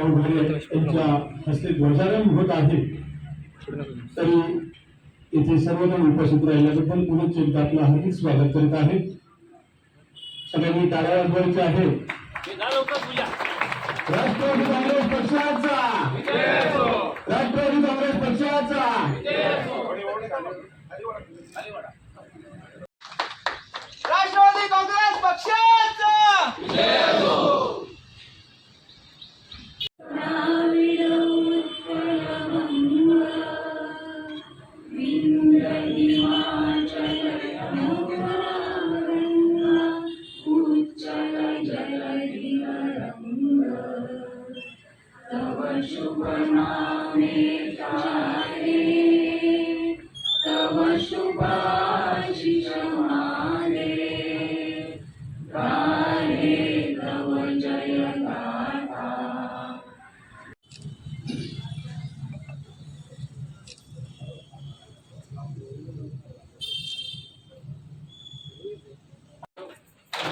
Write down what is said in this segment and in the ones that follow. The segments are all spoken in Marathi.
भाऊ घरे यांच्या हस्ते ध्वजारोहण होत आहे. तरी येथे सर्वजण उपस्थित राहिल्याबद्दल पुनश्च एकदा आपलं हार्दिक स्वागत करीत आहे. सगळ्यांनी टाळ्या वाजवायच्या आहे राष्ट्रवादी काँग्रेस पक्षाचा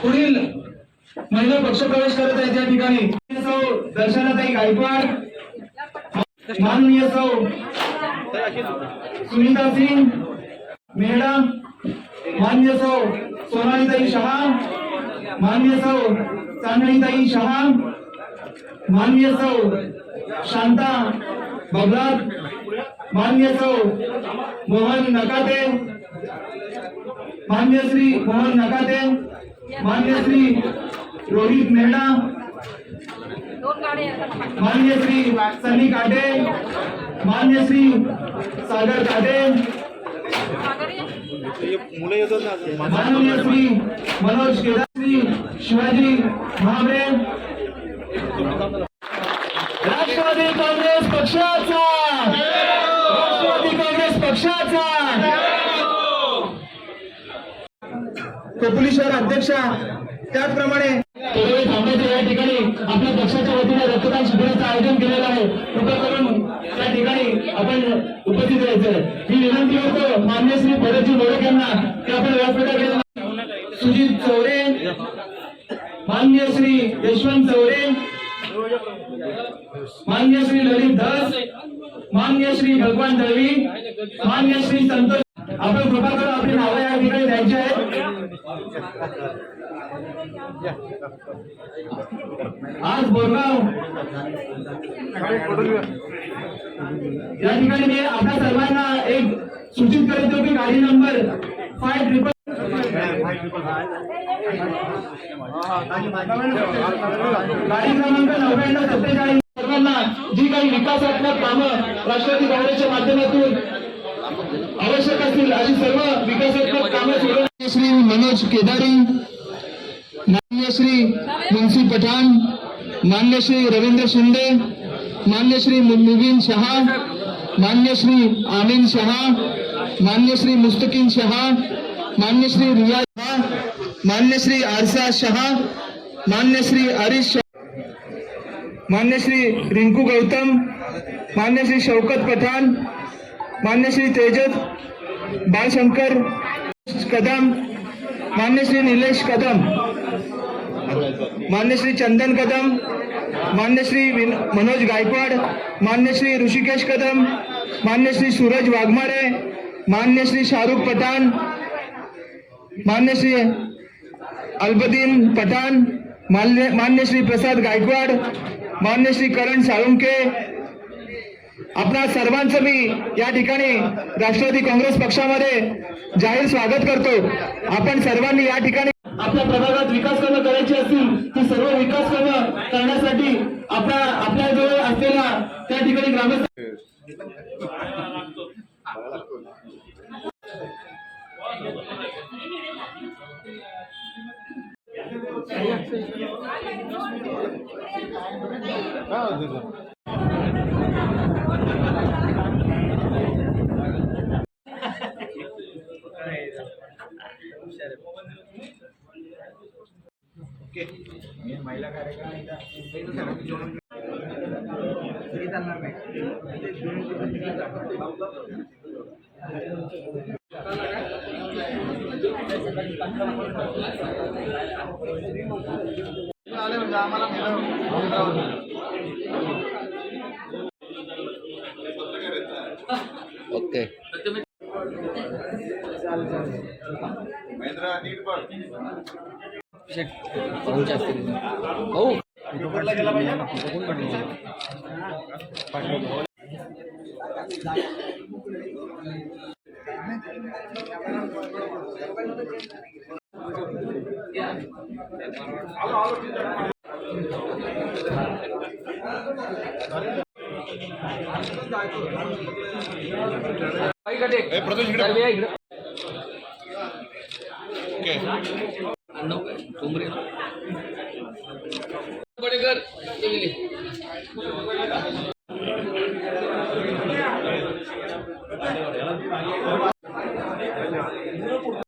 पुढील महिला पक्षप्रवेश करत आहे त्या ठिकाणी. सौ दर्शनाताई गायकवाड माननीय सौ सुनीता सिंग. मेहडा मान्य सौ सोनालीताई शहा मान्य सौ चांदणीताई शहा मान्य सौ शांता भगत मान्य सौ मोहन नकाते मान्य श्री मोहन नकाते मान्य श्री रोहित मेहडा मान्य श्री सनी काटे मान्य श्री सागर काटे माननीय श्री मनोज केदारी शिवाजी भाबरे राष्ट्रवादी काँग्रेस पक्षाचा. राष्ट्रवादी काँग्रेस पक्षाचा. कोपली शहर अध्यक्षा. त्याचप्रमाणे थोडा या ठिकाणी. आपल्या पक्षाच्या वतीने रक्तदान शिबिराचं आयोजन केलेलं आहे. कृपया करून त्या ठिकाणी आपण उपस्थित राहायचं ही विनंती होतो मान्य श्री भरतजी मोडक यांना की आपण व्यासपीठाकडे सुजित चौरे मान्य श्री यशवंत चौरे मान्य श्री ललित दास मान्य श्री भगवान दळवी मान्य श्री संतोष. आपण कृपा करून आपली नावं या ठिकाणी द्यायची आहेत आज बोरगाव या ठिकाणी मी आपल्या सर्वांना एक सूचित करतो की गाडी नंबर फाय ट्रिपल गाडी क्रमांक नव्याण्णव सत्तेचाळीस. सर्वांना जी काही विकासात्मक कामं राष्ट्रवादी काँग्रेसच्या माध्यमातून आवश्यक असतील अशी सर्व श्री मनोज केदारी मान्य श्री मुंशी पठान मान्य श्री रविंद्र शिंदे मान्य श्री मुबीन शहा मान्य श्री आमीन शहा मान्य श्री मुस्तकीन शहा मान्य श्री रिया शहा मान्य श्री आरसा शहा मान्य श्री शहा मान्य श्री रिंकू गौतम मान्य श्री शौकत पठान मान्य श्री तेजस बाळशंकर कदम। मान्य श्री निलेश कदम। मान्य श्री चंदन कदम। मान्य श्री विन- मनोज गायकवाड। मान्य श्री ऋषिकेश कदम। मान्य श्री सूरज वाघमारे। मान्य श्री शाहरुख पठाण। मान्य श्री अल्बदीन पठाण। मान्य मान्य श्री प्रसाद गायकवाड। मान्य श्री करण साळुंके आपणा सर्वांचं मी या ठिकाणी राष्ट्रवादी काँग्रेस पक्षामध्ये जाहीर स्वागत करतो. आपण सर्वांनी या ठिकाणी आपल्या प्रभागात विकास कामं करायची असतील ती सर्व विकास कामं करण्यासाठी आपल्या आपल्या जवळ असलेला त्या ठिकाणी ग्रामस्थ महिला कार्यक्रम आले म्हणजे आम्हाला भाऊच्या असतील भाऊ सर्वे इकडे. अण्णव काय डोंगरे बडेकर